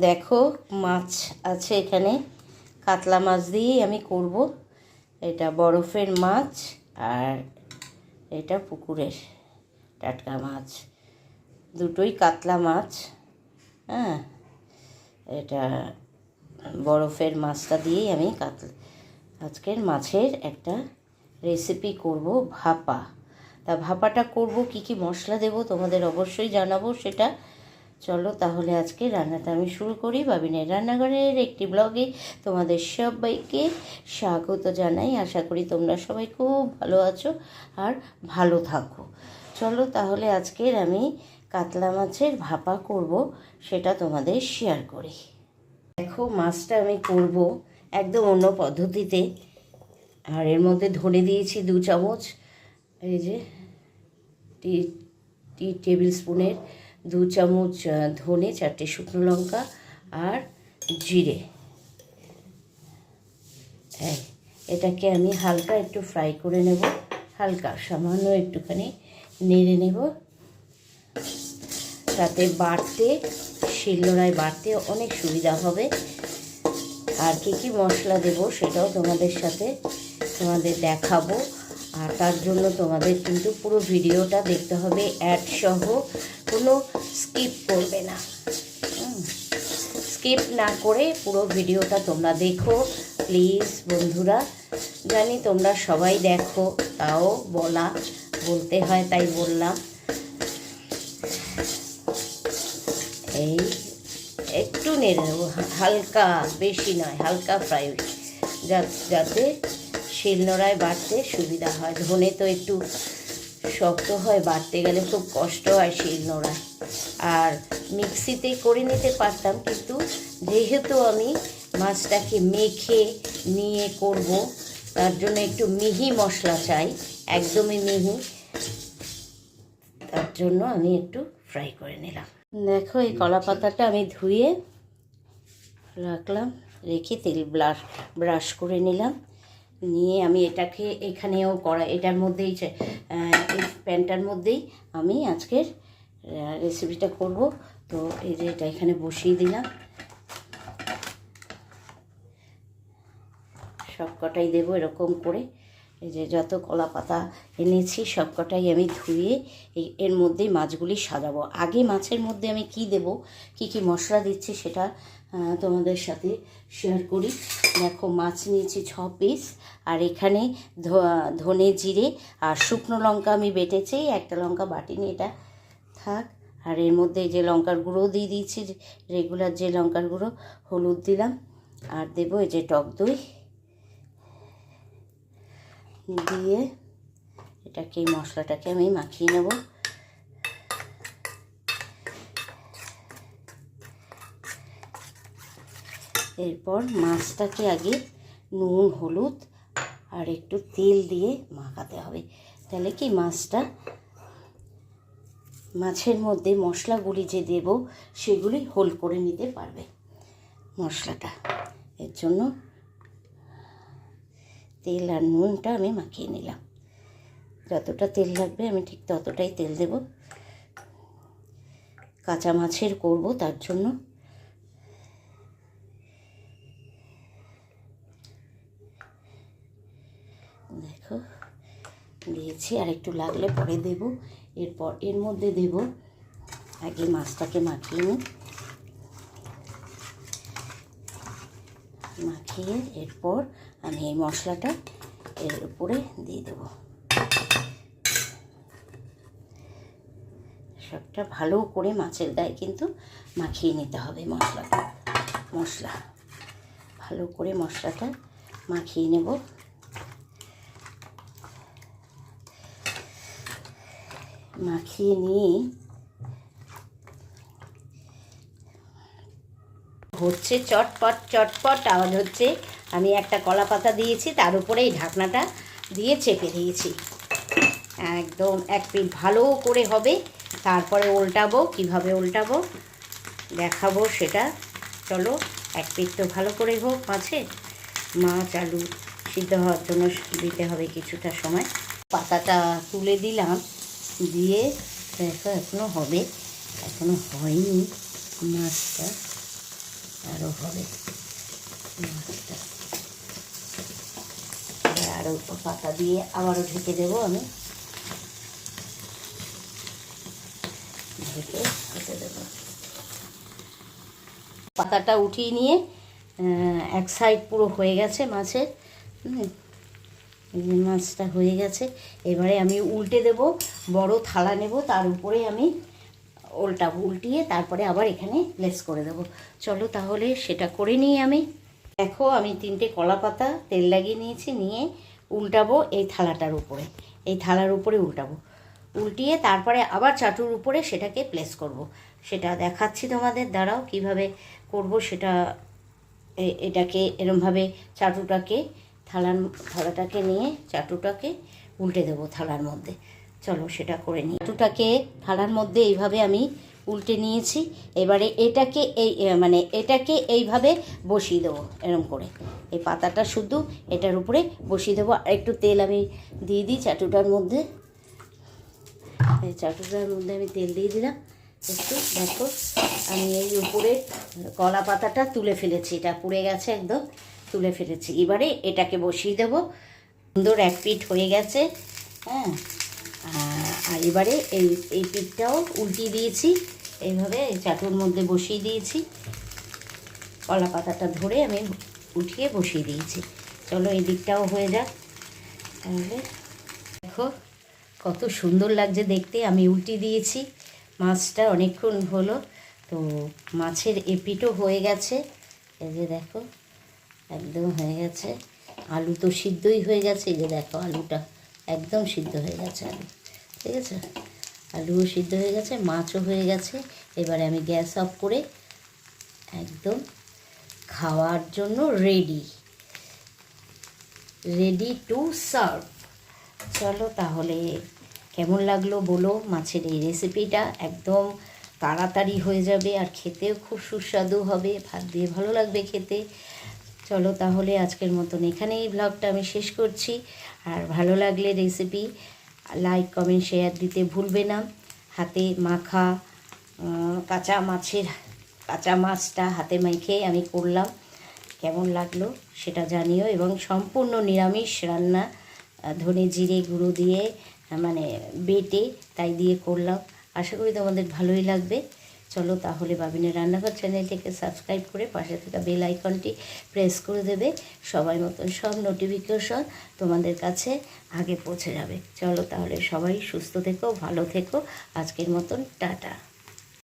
দেখো, মাছ আছে এখানে। কাতলা মাছ দিয়েই আমি করব। এটা বরফের মাছ আর এটা পুকুরের টাটকা মাছ। দুটোই কাতলা মাছ। হ্যাঁ এটা বরফের মাছটা দিয়েই আমি কাতলা, আজকের মাছের একটা রেসিপি করব ভাপা। তা ভাপাটা করব, কি কি মশলা দেব তোমাদের অবশ্যই জানাব, সেটা চলো তাহলে আজকে রান্নাটা আমি শুরু করি। বাবিনের রান্নাঘরের একটি ব্লগে তোমাদের সবাইকে স্বাগত জানাই। আশা করি তোমরা সবাই খুব ভালো আছো আর ভালো থাকো। চলো তাহলে আজকের আমি কাতলা মাছের ভাপা করব, সেটা তোমাদের শেয়ার করি। দেখো, মাছটা আমি করব একদম অন্য পদ্ধতিতে। আর এর মধ্যে ধনে দিয়েছি দু চামচ। এই যে টি টি টেবিল স্পুনের দু চামচ ধনে, চারটে শুকনো লঙ্কা আর জিরে। এই এটাকে আমি হালকা একটু ফ্রাই করে নেব। হালকা, সামান্য একটুখানি নেড়ে নেব। তাতে বাড়তে, শিলনোড়ায় বাড়তে অনেক সুবিধা হবে। আর কী কী মশলা দেব সেটাও তোমাদের সাথে তোমাদের দেখাবো। আর তার জন্য তোমাদের কিন্তু পুরো ভিডিওটা দেখতে হবে অ্যাড সহ। কোনো স্কিপ করবে না। স্কিপ না করে পুরো ভিডিওটা তোমরা দেখো। প্লিজ বন্ধুরা, জানি তোমরা সবাই দেখো, তাও বলা, বলতে হয় তাই বললাম। এই, একটু নেড়ে নেব হালকা, বেশি নয়, হালকা ফ্রাই যাতে শিলনোড়ায় বাড়তে সুবিধা হয়। ধনে তো একটু শক্ত হয় বাটতে গেলে খুব কষ্ট হয় শিলনোড়ায় আর মিক্সিতে করে নিতে পারতাম, কিন্তু যেহেতু আমি মাছটাকে মেখে নিয়ে করব, তার জন্য একটু মিহি মশলা চাই, একদমই মিহি, তার জন্য আমি একটু ফ্রাই করে নিলাম। দেখো, এই কলা পাতাটা আমি ধুয়ে রাখলাম, রেখে তেল ব্রাশ ব্রাশ করে নিলাম। নিয়ে আমি এটাকে এখানেও করা, এটার মধ্যেই এই প্যানটার মধ্যেই আমি আজকের রেসিপিটা করব। তো এই যে এটা এখানে বসিয়ে দিলাম। সব কটাই দেবো এরকম করে। এই যে যত কলা পাতা এনেছি সব কটাই আমি ধুয়ে এই এর মধ্যেই মাছগুলি সাজাবো। আগে মাছের মধ্যে আমি কি দেব, কি কি মশলা দিচ্ছি সেটা তোমাদের সাথে শেয়ার করি। দেখো, মাছ নিয়েছি ছ পিস আর এখানে ধনে জিরে আর শুকনো লঙ্কা আমি বেটেছি, একটা লঙ্কা বাটিনি এটা থাক। আর এর মধ্যে যে লঙ্কার গুঁড়ো দিয়ে দিয়েছি রেগুলার যে লঙ্কার গুঁড়ো, হলুদ দিলাম। আর দেবো এই যে টক দই। দিয়ে এটাকে, এই মশলাটাকে আমি মাখিয়ে নেব। এরপর মাছটাকে আগে নুন, হলুদ আর একটু তেল দিয়ে মাখাতে হবে। তাহলে কি মাছটা, মাছের মধ্যে মশলাগুলি যে দেব, সেগুলি হোল করে নিতে পারবে মশলাটা। এর জন্য তেল আর নুনটা আমি মাখিয়ে নিলাম। যতটা তেল লাগবে আমি ঠিক ততটাই তেল দেব। কাঁচা মাছের করব তার জন্য। দেখো, দিয়েছি আর একটু লাগলে পরে দেব। এরপর এর মধ্যে দেব আগে মাছটাকে মাখিয়ে নিই। মাখিয়ে এরপর আমি এই মশলাটা এর উপরে দিয়ে দেব। সবটা ভালো করে মাছের গায়ে কিন্তু মাখিয়ে নিতে হবে মশলাটা। মশলা। ভালো করে মশলাটা মাখিয়ে নেব। মাখিয়ে নিয়ে হচ্ছে চটপট চটপট। আওয়াজ হচ্ছে, আমি একটা কলা পাতা দিয়েছি, তার উপরে এই ঢাকনাটা দিয়ে চেপে দিয়েছি। একদম এক পিঠ ভালো করে হবে, তারপরে উল্টাবো। কীভাবে উল্টাবো? দেখাবো সেটা। চলো, এক পিঠ তো ভালো করে হোক মাছে। মাছ, আলু সিদ্ধ হওয়ার জন্য দিতে হবে কিছুটা সময়। পাতাটা তুলে দিলাম, দিয়ে দেখো এখনও হবে। এখনও হয়নি মাছটা। আরও হবে। মাছটা। আরও পাতা দিয়ে আবারও ঢেকে দেবো আমি। ঢেকে হতে দেবো। পাতাটা উঠিয়ে নিয়ে এক সাইড পুরো হয়ে গেছে মাছের। মাছটা হয়ে গেছে। এবারে আমি উল্টে দেব, বড় থালা নেব, তার উপরে আমি উল্টা উল্টিয়ে তারপরে আবার এখানে প্লেস করে দেব। চলো তাহলে সেটা করে নিই আমি। দেখো, আমি তিনটে কলা পাতা তেল লাগিয়ে নিয়েছি, নিয়ে উল্টাবো এই থালাটার উপরে। এই থালার উপরে উল্টাবো। উল্টিয়ে তারপরে আবার চাটুর উপরে সেটাকে প্লেস করব। সেটা দেখাচ্ছি তোমাদের দ্বারাও কীভাবে করব সেটা এটাকে এরমভাবে চাটুটাকে, থালার, থালাটাকে নিয়ে চাটুটাকে উল্টে দেবো থালার মধ্যে। চলো সেটা করে নিই। চাটুটাকে থালার মধ্যে এইভাবে আমি উল্টে নিয়েছি। এবারে এটাকে এই মানে এটাকে এইভাবে বসিয়ে দেবো এরম করে। এই পাতাটা শুধু এটার উপরে বসিয়ে দেবো। আর একটু তেল আমি দিয়ে দিই চাটুটার মধ্যে। এই চাটুটার মধ্যে আমি তেল দিয়ে দিলাম। একটু দেখো, আমি এই উপরে কলা পাতাটা তুলে ফেলেছি। এটা পুড়ে গেছে একদম, তুলে ফেলেছি। এবারে এটাকে বসিয়ে দেবো। সুন্দর এক পিঠ হয়ে গেছে হ্যাঁ। আর এবারে এই এই পিঠটাও উল্টিয়ে দিয়েছি। এইভাবে এই চাটুর মধ্যে বসিয়ে দিয়েছি। কলা পাতাটা ধরে আমি উঠিয়ে বসিয়ে দিয়েছি। চলো এই দিকটাও হয়ে যাক। তাহলে দেখো, কত সুন্দর লাগছে দেখতে। আমি উল্টি দিয়েছি। মাছটা অনেকক্ষণ হলো। তো মাছের এপিটও হয়ে গেছে। এই যে দেখো, একদম হয়ে গেছে। আলু তো সিদ্ধই হয়ে গেছে। এই যে দেখো আলুটা। একদম সিদ্ধ হয়ে গেছে আলু, ঠিক আছে? আলুও সিদ্ধ হয়ে গেছে, মাছও হয়ে গেছে। এবারে আমি গ্যাস অফ করে একদম খাওয়ার জন্য রেডি রেডি টু সার্ভ চলো তাহলে কেমন লাগল বলো? মাছের এই রেসিপিটা একদম তাড়াতাড়ি হয়ে যাবে আর খেতেও খুব সুস্বাদু হবে, ভাত দিয়ে ভালো লাগবে খেতে। চলো তাহলে আজকের মতন এখানেই ব্লগটা আমি শেষ করছি। আর ভালো লাগলে রেসিপি লাইক কমেন্ট শেয়ার দিতে ভুলবে না। হাতে মাখা কাঁচা মাছের, কাঁচা মাছটা হাতে মেখে আমি করলাম। কেমন লাগল সেটা জানিও এবং সম্পূর্ণ নিরামিষ রান্না ধনে জিরে গুঁড়ো দিয়ে মানে বেটে তাই দিয়ে করলাম। আশা করি তোমাদের ভালোই লাগবে। চলো তাহলে বাবিনের রান্নাঘর চ্যানেলটিকে সাবস্ক্রাইব করে পাশে থাকা বেল আইকনটি প্রেস করে দেবে। সবাই মতন সব নোটিফিকেশন তোমাদের কাছে আগে পৌঁছে যাবে। চলো তাহলে সবাই সুস্থ থেকো, ভালো থেকো। আজকের মতন টাটা।